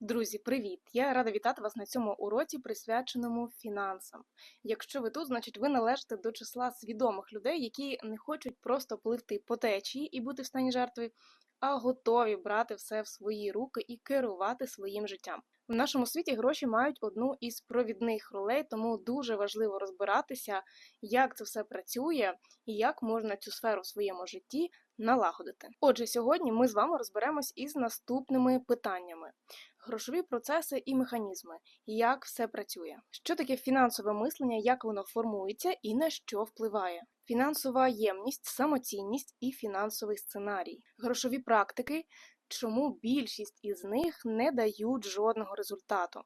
Друзі, привіт! Я рада вітати вас на цьому уроці, присвяченому фінансам. Якщо ви тут, значить ви належите до числа свідомих людей, які не хочуть просто пливти по течії і бути в стані жертви, а готові брати все в свої руки і керувати своїм життям. В нашому світі гроші мають одну із провідних ролей, тому дуже важливо розбиратися, як це все працює і як можна цю сферу в своєму житті налагодити. Отже, сьогодні ми з вами розберемось із наступними питаннями: грошові процеси і механізми, як все працює, що таке фінансове мислення, як воно формується і на що впливає. Фінансова ємність, самоцінність і фінансовий сценарій, грошові практики, чому більшість із них не дають жодного результату.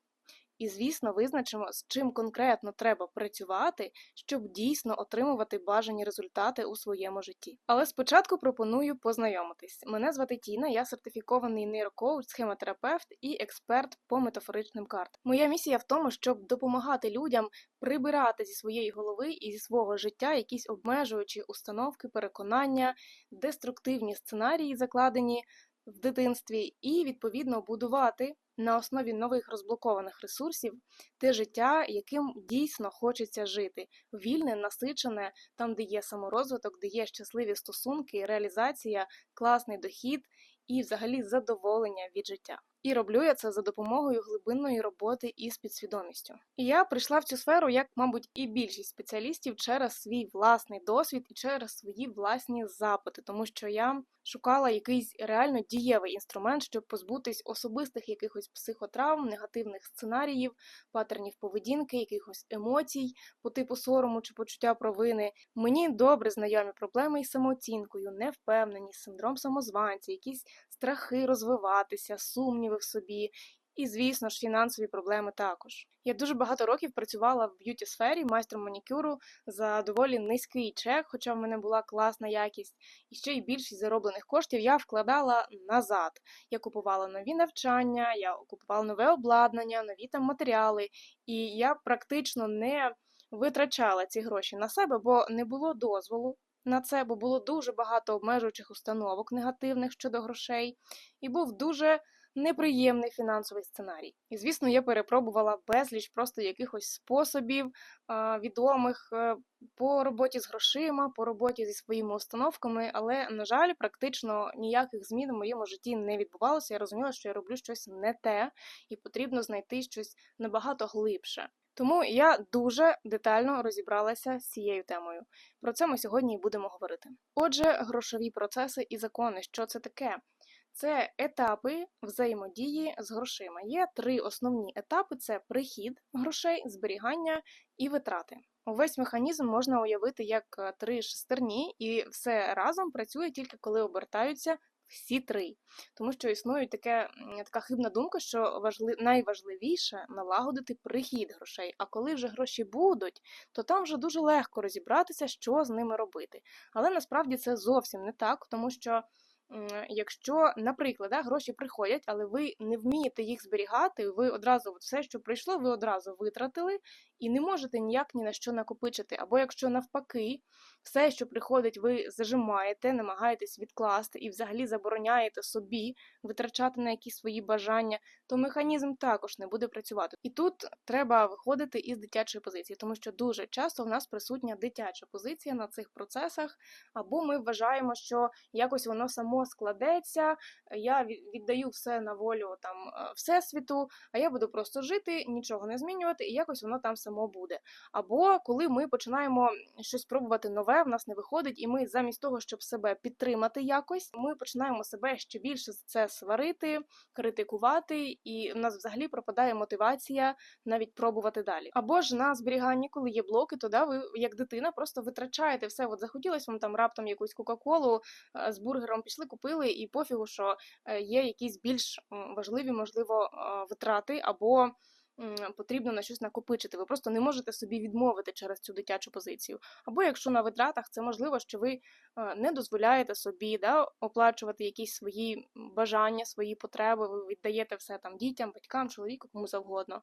І, звісно, визначимо, з чим конкретно треба працювати, щоб дійсно отримувати бажані результати у своєму житті. Але спочатку пропоную познайомитись. Мене звати Тіна, я сертифікований нейрокоуч, схемотерапевт і експерт по метафоричним картам. Моя місія в тому, щоб допомагати людям прибирати зі своєї голови і зі свого життя якісь обмежуючі установки, переконання, деструктивні сценарії, закладені в дитинстві, і відповідно будувати на основі нових розблокованих ресурсів те життя, яким дійсно хочеться жити, вільне, насичене, там, де є саморозвиток, де є щасливі стосунки, реалізація, класний дохід і взагалі задоволення від життя. І роблю я це за допомогою глибинної роботи із підсвідомістю. І я прийшла в цю сферу, як, мабуть, і більшість спеціалістів через свій власний досвід і через свої власні запити, тому що я шукала якийсь реально дієвий інструмент, щоб позбутись особистих якихось психотравм, негативних сценаріїв, патернів поведінки, якихось емоцій по типу сорому чи почуття провини. Мені добре знайомі проблеми із самооцінкою, невпевненість, синдром самозванця, якісь страхи розвиватися, сумніви в собі. І, звісно ж, фінансові проблеми також. Я дуже багато років працювала в б'юті сфері майстром манікюру за доволі низький чек, хоча в мене була класна якість, і ще й більшість зароблених коштів я вкладала назад. Я купувала нові навчання, я купувала нове обладнання, нові там матеріали, і я практично не витрачала ці гроші на себе, бо не було дозволу на це, бо було дуже багато обмежуючих установок негативних щодо грошей, і був дуже неприємний фінансовий сценарій. І, звісно, я перепробувала безліч просто якихось способів відомих е, по роботі з грошима, по роботі зі своїми установками, але, на жаль, практично ніяких змін у моєму житті не відбувалося. Я розуміла, що я роблю щось не те, і потрібно знайти щось набагато глибше. Тому я дуже детально розібралася з цією темою. Про це ми сьогодні і будемо говорити. Отже, грошові процеси і закони, що це таке? Це етапи взаємодії з грошима. Є три основні етапи: це прихід грошей, зберігання і витрати. Увесь механізм можна уявити як е, три шестерні, і все разом працює тільки коли обертаються всі три. Тому що існує таке, така хибна думка, що важли, найважливіше налагодити прихід грошей. А коли вже гроші будуть, то там вже дуже легко розібратися, що з ними робити. Але насправді це зовсім не так, тому що. Якщо, наприклад, да, гроші приходять, але ви не вмієте їх зберігати, ви одразу все, що прийшло, ви одразу витратили і не можете ніяк ні на що накопичити. Або якщо навпаки, все, що приходить, ви зажимаєте, намагаєтесь відкласти і взагалі забороняєте собі витрачати на якісь свої бажання, то механізм також не буде працювати. І тут треба виходити із дитячої позиції, тому що дуже часто в нас присутня дитяча позиція на цих процесах, або ми вважаємо, що якось воно само складеться, я віддаю все на волю там е, всесвіту, а я буду просто жити, нічого не змінювати, і якось воно там само буде. Або коли ми починаємо щось пробувати нове, в нас не виходить, і ми замість того, щоб себе підтримати якось, ми починаємо себе ще більше за це сварити, критикувати, і в нас взагалі пропадає мотивація навіть пробувати далі. Або ж на зберіганні, коли є блоки, то да, ви як дитина просто витрачаєте все. От захотілося вам там раптом якусь кока-колу з бургером пішли, купили, і пофігу, що е, є якісь більш важливі, можливо, витрати або потрібно на щось накопичити. Ви просто не можете собі відмовити через цю дитячу позицію. Або якщо на витратах це можливо, що ви е, не дозволяєте собі да, оплачувати якісь свої бажання, свої потреби, ви віддаєте все там дітям, батькам, чоловіку, кому завгодно.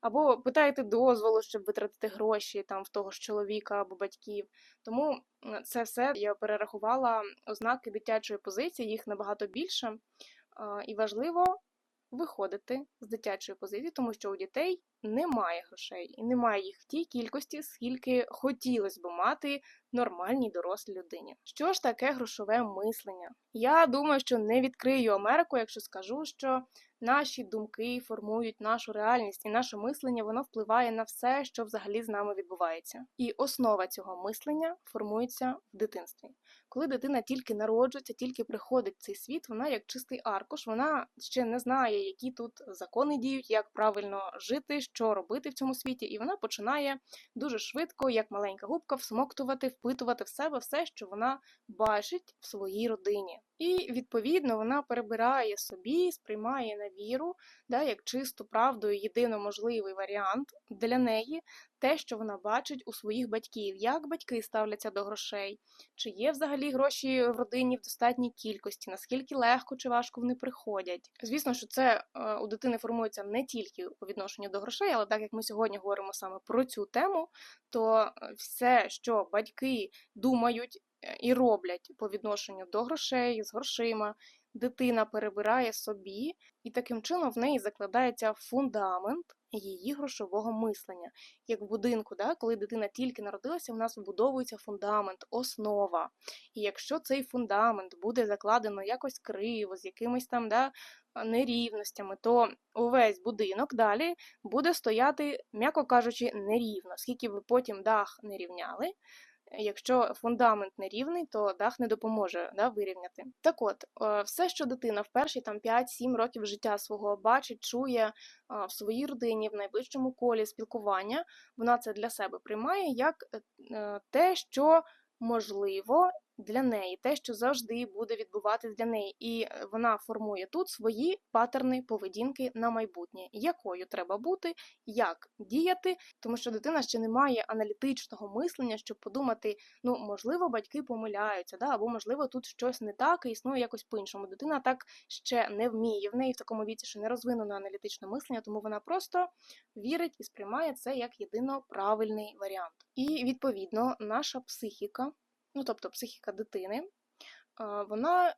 Або питаєте дозволу, щоб витратити гроші там в того ж чоловіка або батьків. Тому це все я перерахувала ознаки дитячої позиції, їх набагато більше. І важливо виходити з дитячої позиції, тому що у дітей немає грошей і немає їх в тій кількості, скільки хотілося б мати нормальній дорослій людині. Що ж таке грошове мислення? Я думаю, що не відкрию Америку, якщо скажу, що наші думки формують нашу реальність, і наше мислення воно впливає на все, що взагалі з нами відбувається. І основа цього мислення формується в дитинстві. Коли дитина тільки народжується, тільки приходить в цей світ, вона як чистий аркуш, вона ще не знає, які тут закони діють, як правильно жити, що робити в цьому світі, і вона починає дуже швидко, як маленька губка, всмоктувати, впитувати в себе все, що вона бачить в своїй родині. І відповідно вона перебирає собі, сприймає на віру, да, як чисту правду єдино можливий варіант для неї те, що вона бачить у своїх батьків, як батьки ставляться до грошей, чи є взагалі гроші в родині в достатній кількості, наскільки легко чи важко вони приходять. Звісно, що це е, у дитини формується не тільки у відношенні до грошей, але так як ми сьогодні говоримо саме про цю тему, то е, все, що батьки думають і роблять по відношенню до грошей, з грошима, дитина перебирає собі, і таким чином в неї закладається фундамент її грошового мислення. Як в будинку, да, коли дитина тільки народилася, в нас вбудовується фундамент, основа. І якщо цей фундамент буде закладено якось криво, з якимись там да, нерівностями, то увесь будинок далі буде стояти, м'яко кажучи, нерівно, скільки ви потім дах не рівняли. Якщо фундамент нерівний, то дах не допоможе да, вирівняти. Так от, е, все, що дитина в перші там 5-7 років життя свого бачить, чує е, в своїй родині, в найближчому колі спілкування, вона це для себе приймає як е, те, що можливо для неї, те, що завжди буде відбуватись для неї, і е, вона формує тут свої патерни поведінки на майбутнє, якою треба бути, як діяти, тому що дитина ще не має аналітичного мислення, щоб подумати, ну можливо, батьки помиляються, да, або можливо тут щось не так і існує якось по-іншому. Дитина так ще не вміє. В неї в такому віці ще не розвинено аналітичне мислення, тому вона просто вірить і сприймає це як єдино правильний варіант. І відповідно наша психіка ну тобто психіка дитини, вона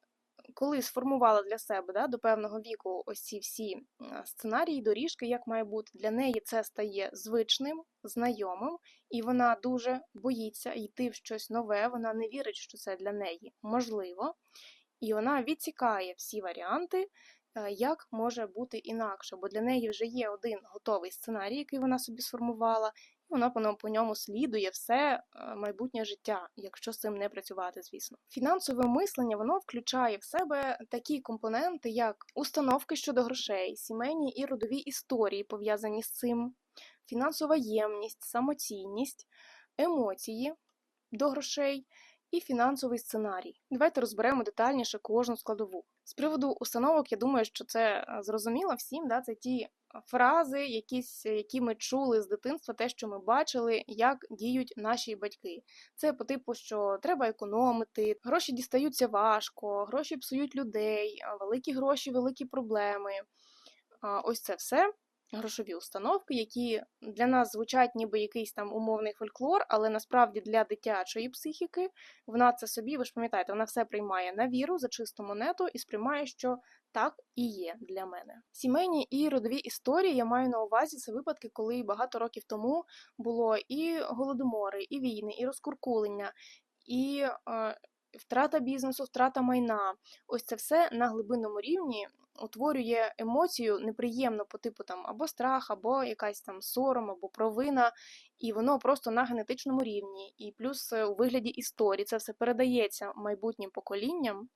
коли сформувала для себе да, до певного віку ось ці всі сценарії, доріжки, як має бути, для неї це стає звичним, знайомим, і вона дуже боїться йти в щось нове, вона не вірить, що це для неї можливо, і вона відсікає всі варіанти. Е, як може бути інакше, бо для неї вже є один готовий сценарій, який вона собі сформувала, воно по ньому слідує все е, майбутнє життя, якщо з цим не працювати, звісно. Фінансове мислення воно включає в себе такі компоненти, як установки щодо грошей, сімейні і родові історії, пов'язані з цим, фінансова ємність, самоцінність, емоції до грошей. І фінансовий сценарій. Давайте розберемо детальніше кожну складову. З приводу установок, я думаю, що це е, зрозуміло всім. Да? Це ті фрази, якісь, які ми чули з дитинства, те, що ми бачили, як діють наші батьки. Це по типу, що треба економити, гроші дістаються важко, гроші псують людей, великі гроші, великі проблеми. Ось це все грошові установки, які для нас звучать ніби якийсь там умовний фольклор, але насправді для дитячої психіки вона це собі, ви ж пам'ятаєте, вона все приймає на віру за чисту монету і сприймає, що так і є для мене. Сімейні і родові історії я маю на увазі це випадки, коли багато років тому було і голодомори, і війни, і розкуркулення, і е, втрата бізнесу, втрата майна. Ось це все на глибинному рівні утворює емоцію неприємно по типу там або страх, або якась там сором, або провина, і воно просто на генетичному рівні. І плюс е, у вигляді історії це все передається майбутнім поколінням.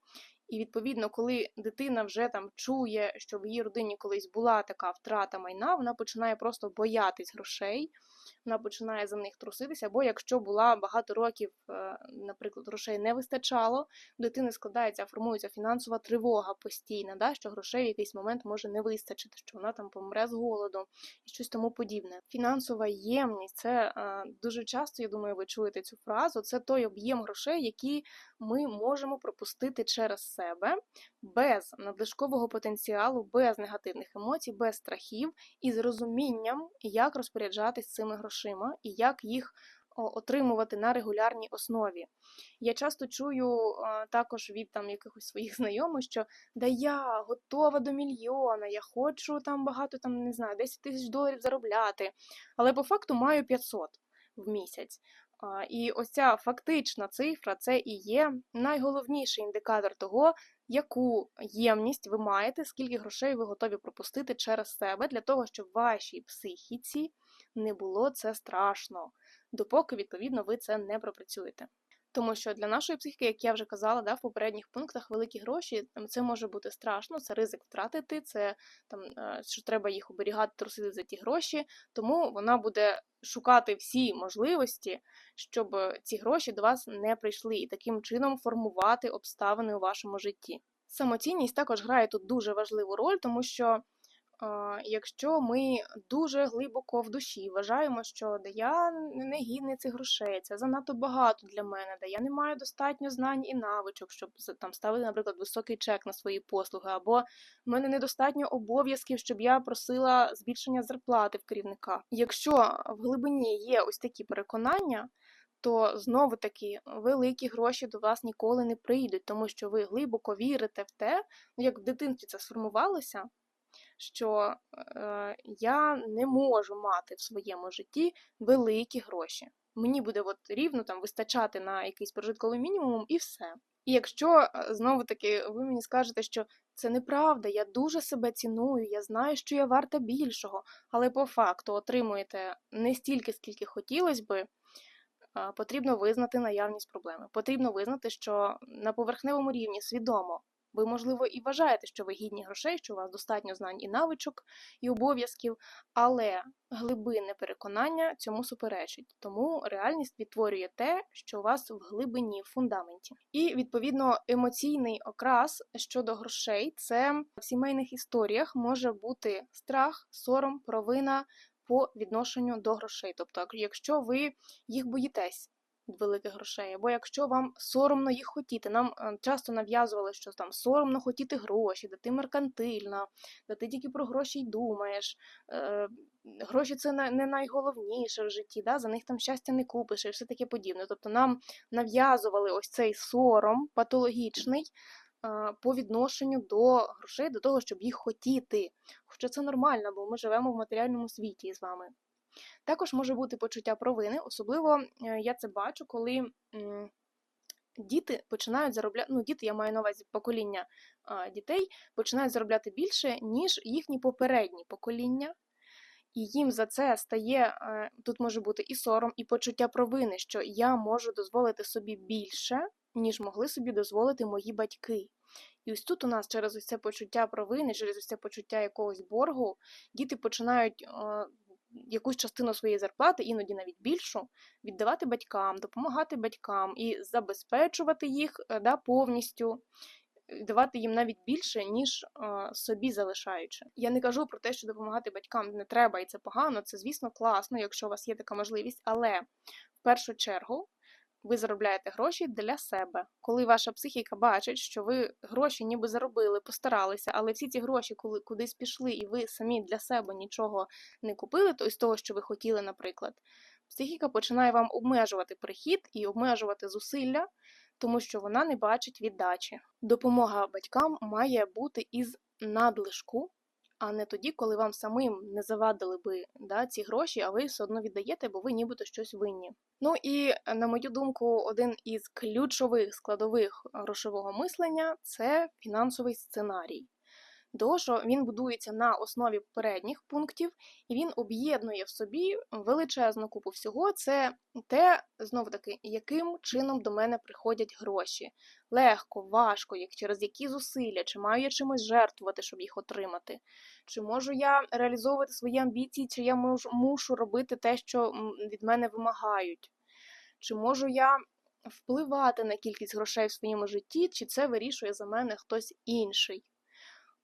І відповідно, коли дитина вже там чує, що в її родині колись була така втрата майна, вона починає просто боятись грошей вона починає за них труситися, або якщо була багато років, е, наприклад, грошей не вистачало, у дитини складається, формується фінансова тривога постійна, да, що грошей в якийсь момент може не вистачити, що вона там помре з голоду і щось тому подібне. Фінансова ємність це е, дуже часто, я думаю, ви чуєте цю фразу. Це той об'єм грошей, які ми можемо пропустити через себе без надлишкового потенціалу, без негативних емоцій, без страхів і з розумінням, як розпоряджатись цими грошима і як їх отримувати на регулярній основі. Я часто чую також від там якихось своїх знайомих, що да я готова до мільйона, я хочу там багато, там не знаю, 10 тисяч доларів заробляти, але по факту маю 500 в місяць. І ось ця фактична цифра це і є найголовніший індикатор того, яку ємність ви маєте, скільки грошей ви готові пропустити через себе для того, щоб вашій психіці не було це страшно, допоки, відповідно, ви це не пропрацюєте. Тому що для нашої психіки, як я вже казала, да, в попередніх пунктах великі гроші це може бути страшно, це ризик втратити, це там е, що треба їх оберігати, трусити за ті гроші. Тому вона буде шукати всі можливості, щоб ці гроші до вас не прийшли, і таким чином формувати обставини у вашому житті. Самоцінність також грає тут дуже важливу роль, тому що якщо ми дуже глибоко в душі вважаємо, що да я не гідний цих грошей, це занадто багато для мене, да я не маю достатньо знань і навичок, щоб там ставити, наприклад, високий чек на свої послуги, або в мене недостатньо обов'язків, щоб я просила збільшення зарплати в керівника. Якщо в глибині є ось такі переконання, то знову таки великі гроші до вас ніколи не прийдуть, тому що ви глибоко вірите в те, ну як в дитинстві це сформувалося, що е, я не можу мати в своєму житті великі гроші. Мені буде от рівно там вистачати на якийсь прожитковий мінімум і все. І якщо знову таки ви мені скажете, що це неправда, я дуже себе ціную, я знаю, що я варта більшого, але по факту отримуєте не стільки, скільки хотілося би, потрібно визнати наявність проблеми. Потрібно визнати, що на поверхневому рівні свідомо ви, можливо, і вважаєте, що ви гідні грошей, що у вас достатньо знань і навичок, і обов'язків, але глибинне переконання цьому суперечить. Тому реальність відтворює те, що у вас в глибині, в фундаменті. І відповідно емоційний окрас щодо грошей це в сімейних історіях може бути страх, сором, провина по відношенню до грошей. Тобто, якщо ви їх боїтесь великих грошей, або якщо вам соромно їх хотіти, нам е, часто нав'язували, що там соромно хотіти гроші, де ти меркантильна, де ти тільки про гроші й думаєш. Е, Гроші це не найголовніше в житті, да? за них там щастя не купиш і все таке подібне. Тобто нам нав'язували ось цей сором патологічний е, по відношенню до грошей, до того, щоб їх хотіти. Хоча це нормально, бо ми живемо в матеріальному світі з вами. Також може бути почуття провини, особливо е, я це бачу, коли діти починають заробляти, ну діти, я маю на увазі покоління дітей, починають заробляти більше, ніж їхні попередні покоління. І їм за це стає е, тут може бути і сором, і почуття провини, що я можу дозволити собі більше, ніж могли собі дозволити мої батьки. І ось тут у нас через ось це почуття провини, через ось це почуття якогось боргу, діти починають е, якусь частину своєї зарплати, іноді навіть більшу, віддавати батькам, допомагати батькам і забезпечувати їх е, да, повністю. і Давати їм навіть більше, ніж е, собі залишаючи. Я не кажу про те, що допомагати батькам не треба, і це погано. Це, звісно, класно, якщо у вас є така можливість, але в першу чергу ви заробляєте гроші для себе. Коли ваша психіка бачить, що ви гроші ніби заробили, постаралися, але всі ці гроші, коли кудись пішли, і ви самі для себе нічого не купили, то з того, що ви хотіли, наприклад, психіка починає вам обмежувати прихід і обмежувати зусилля, тому що вона не бачить віддачі. Допомога батькам має бути із надлишку. А не тоді, коли вам самим не завадили би да, ці гроші, а ви все одно віддаєте, бо ви нібито щось винні. Ну і на мою думку, один із ключових складових грошового мислення це фінансовий сценарій. Що він будується на основі попередніх пунктів, і він об'єднує в собі величезну купу всього. Це те, знову таки, яким чином до мене приходять гроші. Легко, важко, як через які зусилля, чи маю я чимось жертвувати, щоб їх отримати, чи можу я реалізовувати свої амбіції, чи я мушу робити те, що від мене вимагають. Чи можу я впливати на кількість грошей в своєму житті, чи це вирішує за мене хтось інший?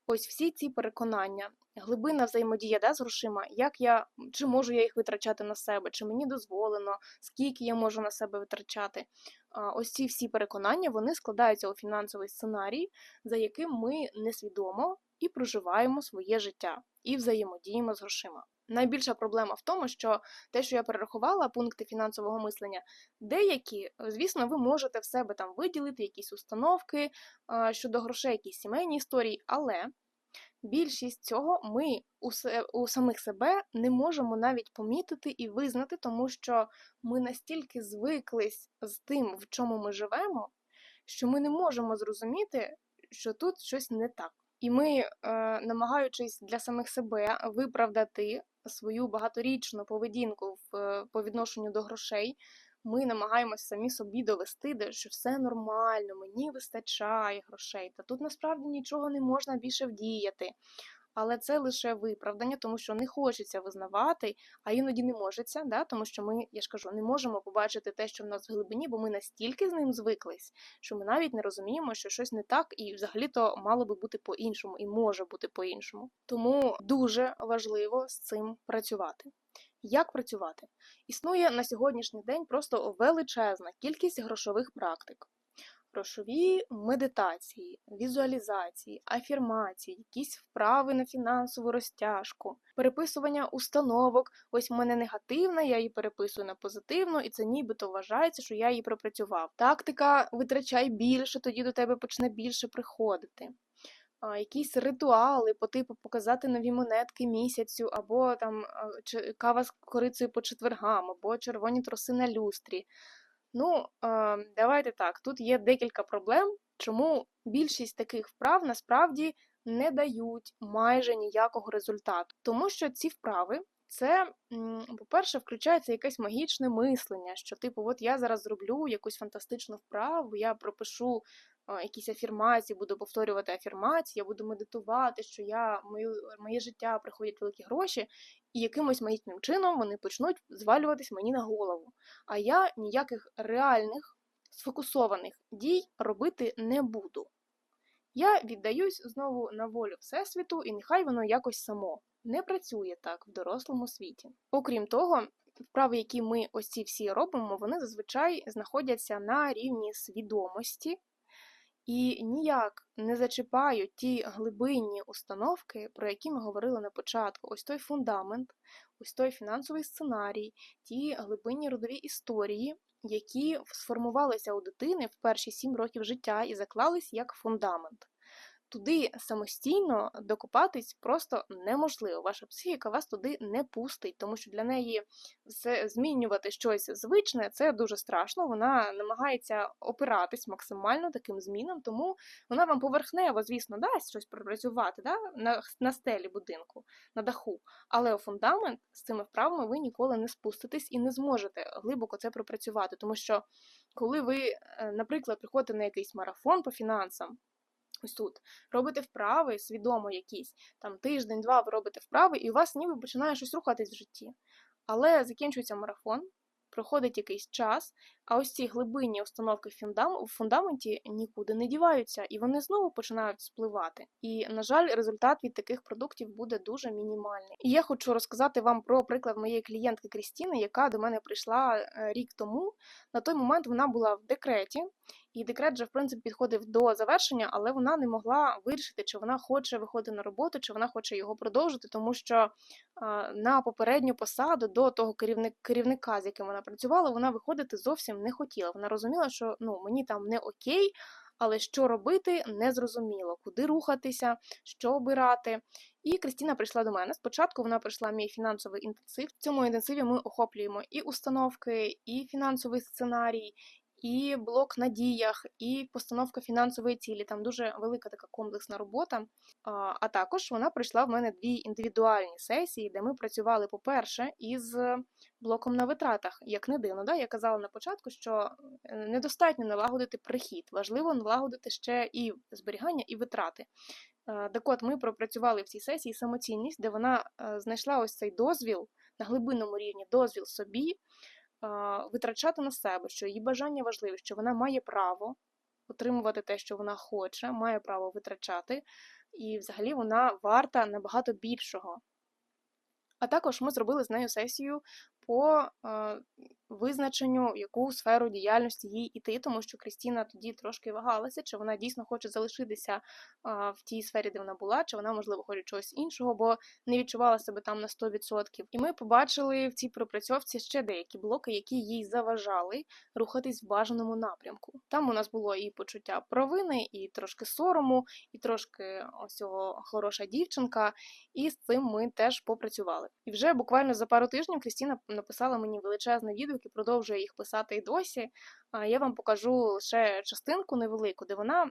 Ось всі ці переконання, глибина взаємодія да, з грошима, як я, чи можу я їх витрачати на себе, чи мені дозволено, скільки я можу на себе витрачати. Ось ці всі переконання вони складаються у фінансовий сценарій, за яким ми несвідомо і проживаємо своє життя і взаємодіємо з грошима. Найбільша проблема в тому, що те, що я перерахувала, пункти фінансового мислення, деякі, звісно, ви можете в себе там виділити якісь установки а, щодо грошей, якісь сімейні історії, але більшість цього ми у, у самих себе не можемо навіть помітити і визнати, тому що ми настільки звиклись з тим, в чому ми живемо, що ми не можемо зрозуміти, що тут щось не так. І ми, е, намагаючись для самих себе виправдати свою багаторічну поведінку в е, по відношенню до грошей, ми намагаємось самі собі довести, що все нормально, мені вистачає грошей, та тут насправді нічого не можна більше вдіяти. Але це лише виправдання, тому що не хочеться визнавати, а іноді не можеться, да? тому що ми, я ж кажу, не можемо побачити те, що в нас в глибині, бо ми настільки з ним звиклись, що ми навіть не розуміємо, що щось не так, і взагалі-то мало би бути по-іншому, і може бути по-іншому. Тому дуже важливо з цим працювати. Як працювати? Існує на сьогоднішній день просто величезна кількість грошових практик. Грошові медитації, візуалізації, афірмації, якісь вправи на фінансову розтяжку, переписування установок. Ось в мене негативна, я її переписую на позитивну, і це нібито вважається, що я її пропрацював. Тактика витрачай більше, тоді до тебе почне більше приходити. Якісь ритуали по типу показати нові монетки місяцю, або там кава з корицею по четвергам, або червоні троси на люстрі. Ну, е, давайте так. Тут є декілька проблем, чому більшість таких вправ насправді не дають майже ніякого результату. Тому що ці вправи. Це, по-перше, включається якесь магічне мислення, що, типу, от я зараз зроблю якусь фантастичну вправу, я пропишу якісь афірмації, буду повторювати афірмації, я буду медитувати, що я мою, моє життя приходять великі гроші, і якимось магічним чином вони почнуть звалюватись мені на голову. А я ніяких реальних сфокусованих дій робити не буду. Я віддаюсь знову на волю Всесвіту, і нехай воно якось само не працює так в дорослому світі. Окрім того, вправи, які ми ось ці всі робимо, вони зазвичай знаходяться на рівні свідомості і ніяк не зачіпають ті глибинні установки, про які ми говорили на початку. Ось той фундамент, ось той фінансовий сценарій, ті глибинні родові історії, які сформувалися у дитини в перші сім років життя і заклались як фундамент. Туди самостійно докопатись просто неможливо. Ваша психіка вас туди не пустить, тому що для неї все змінювати щось звичне це дуже страшно. Вона намагається опиратись максимально таким змінам, тому вона вам поверхнево, звісно, дасть щось пропрацювати да? на, на стелі будинку, на даху. Але у фундамент з цими вправами ви ніколи не спуститесь і не зможете глибоко це пропрацювати. Тому що коли ви, е, наприклад, приходите на якийсь марафон по фінансам. Ось тут робите вправи свідомо якісь, там тиждень-два ви робите вправи, і у вас ніби починає щось рухатись в житті. Але закінчується марафон, проходить якийсь час, а ось ці глибинні установки в фундаменті нікуди не діваються, і вони знову починають спливати. І, на жаль, результат від таких продуктів буде дуже мінімальний. І я хочу розказати вам про приклад моєї клієнтки Крістіни, яка до мене прийшла е, рік тому. На той момент вона була в декреті, і декрет вже в принципі підходив до завершення, але вона не могла вирішити, чи вона хоче виходити на роботу, чи вона хоче його продовжити, тому що на попередню посаду до того керівник, керівника, з яким вона працювала, вона виходити зовсім не хотіла. Вона розуміла, що ну мені там не окей. Але що робити, не зрозуміло, куди рухатися, що обирати. І Кристіна прийшла до мене. Спочатку вона прийшла в мій фінансовий інтенсив. В цьому інтенсиві ми охоплюємо і установки, і фінансовий сценарій, і блок на діях, і постановка фінансової цілі. Там дуже велика така комплексна робота. А, також вона прийшла в мене дві індивідуальні сесії, де ми працювали, по-перше, із блоком на витратах. Як не дивно, да? я казала на початку, що е, недостатньо налагодити прихід, важливо налагодити ще і зберігання, і витрати. Е, Так от ми пропрацювали в цій сесії самоцінність, де вона е, знайшла ось цей дозвіл на глибинному рівні, дозвіл собі витрачати на себе, що її бажання важливе, що вона має право отримувати те, що вона хоче, має право витрачати, і взагалі вона варта набагато більшого. А також ми зробили з нею сесію по е, визначенню, яку сферу діяльності їй іти, тому що Крістіна тоді трошки вагалася, чи вона дійсно хоче залишитися а, в тій сфері, де вона була, чи вона, можливо, хоче чогось іншого, бо не відчувала себе там на 100%. І ми побачили в цій пропрацьовці ще деякі блоки, які їй заважали рухатись в бажаному напрямку. Там у нас було і почуття провини, і трошки сорому, і трошки ось цього хороша дівчинка, і з цим ми теж попрацювали. І вже буквально за пару тижнів Крістіна написала мені величезний відгук і продовжує їх писати і досі. Я вам покажу лише частинку невелику, де вона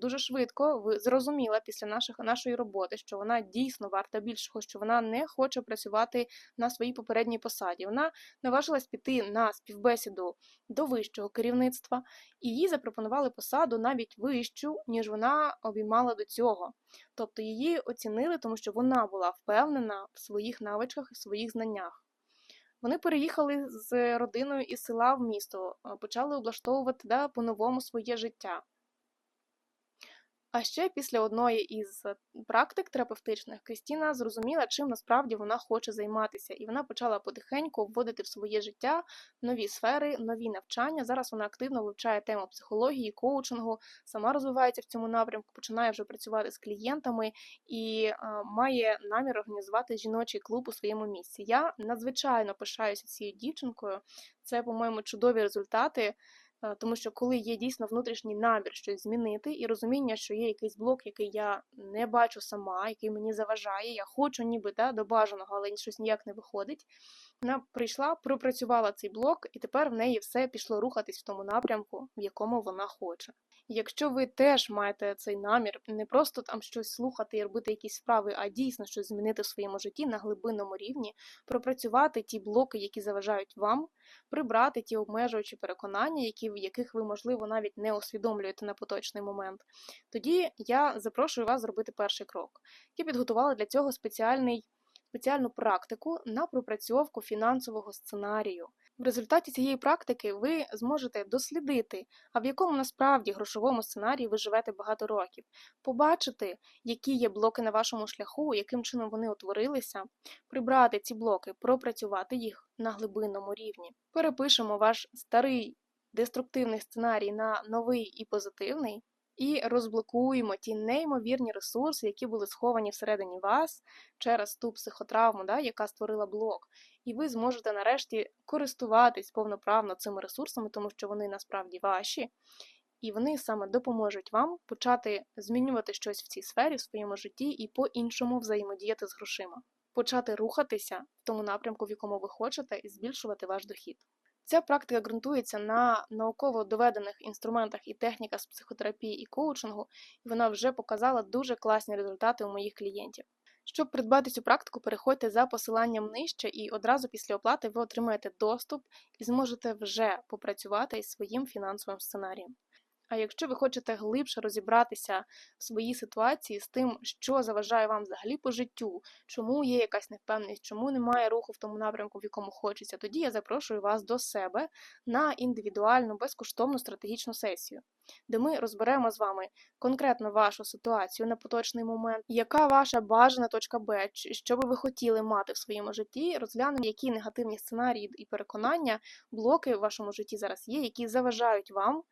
дуже швидко зрозуміла після наших, нашої роботи, що вона дійсно варта більшого, що вона не хоче працювати на своїй попередній посаді. Вона наважилась піти на співбесіду до вищого керівництва, і їй запропонували посаду навіть вищу, ніж вона обіймала до цього. Тобто її оцінили, тому що вона була впевнена в своїх навичках і в своїх знаннях. Вони переїхали з родиною із села в місто, почали облаштовувати да, по-новому своє життя. А ще після одної із е, практик терапевтичних Крістіна зрозуміла, чим насправді вона хоче займатися, і вона почала потихеньку вводити в своє життя нові сфери, нові навчання. Зараз вона активно вивчає тему психології, коучингу, сама розвивається в цьому напрямку, починає вже працювати з клієнтами і а, має намір організувати жіночий клуб у своєму місці. Я надзвичайно пишаюся цією дівчинкою. Це, по-моєму, чудові результати. Е, Тому що коли є дійсно внутрішній намір щось змінити, і розуміння, що є якийсь блок, який я не бачу сама, який мені заважає, я хочу ніби да, до бажаного, але щось ніяк не виходить. Вона прийшла, пропрацювала цей блок, і тепер в неї все пішло рухатись в тому напрямку, в якому вона хоче. Якщо ви теж маєте цей намір, не просто там щось слухати і робити якісь справи, а дійсно щось змінити в своєму житті на глибинному рівні, пропрацювати ті блоки, які заважають вам, прибрати ті обмежуючі переконання, які, яких ви, можливо, навіть не усвідомлюєте на поточний момент, тоді я запрошую вас зробити перший крок. Я підготувала для цього спеціальний, спеціальну практику на пропрацьовку фінансового сценарію. В результаті цієї практики ви зможете дослідити, а в якому насправді грошовому сценарії ви живете багато років, побачити, які є блоки на вашому шляху, яким чином вони утворилися, прибрати ці блоки, пропрацювати їх на глибинному рівні. Перепишемо ваш старий деструктивний сценарій на новий і позитивний, і розблокуємо ті неймовірні ресурси, які були сховані всередині вас через ту психотравму, да, яка створила блок. І ви зможете нарешті користуватись повноправно цими ресурсами, тому що вони насправді ваші. І вони саме допоможуть вам почати змінювати щось в цій сфері в своєму житті і по-іншому взаємодіяти з грошима, почати рухатися в тому напрямку, в якому ви хочете, і збільшувати ваш дохід. Ця практика ґрунтується на науково доведених інструментах і техніках з психотерапії і коучингу, і вона вже показала дуже класні результати у моїх клієнтів. Щоб придбати цю практику, переходьте за посиланням нижче, і одразу після оплати ви отримаєте доступ і зможете вже попрацювати із своїм фінансовим сценарієм. А якщо ви хочете глибше розібратися в своїй ситуації з тим, що заважає вам взагалі по життю, чому є якась невпевненість, чому немає руху в тому напрямку, в якому хочеться, тоді я запрошую вас до себе на індивідуальну безкоштовну стратегічну сесію, де ми розберемо з вами конкретно вашу ситуацію на поточний момент, яка ваша бажана точка Б, що би ви хотіли мати в своєму житті, розглянемо, які негативні сценарії і переконання, блоки в вашому житті зараз є, які заважають вам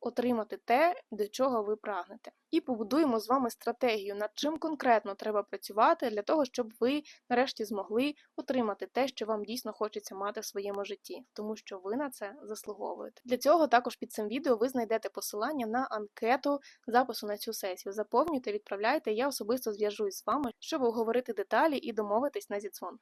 отримати те, до чого ви прагнете. І побудуємо з вами стратегію, над чим конкретно треба працювати для того, щоб ви нарешті змогли отримати те, що вам дійсно хочеться мати в своєму житті, тому що ви на це заслуговуєте. Для цього також під цим відео ви знайдете посилання на анкету запису на цю сесію. Заповнюйте, відправляйте, я особисто зв'яжусь з вами, щоб обговорити деталі і домовитись на зідзвон.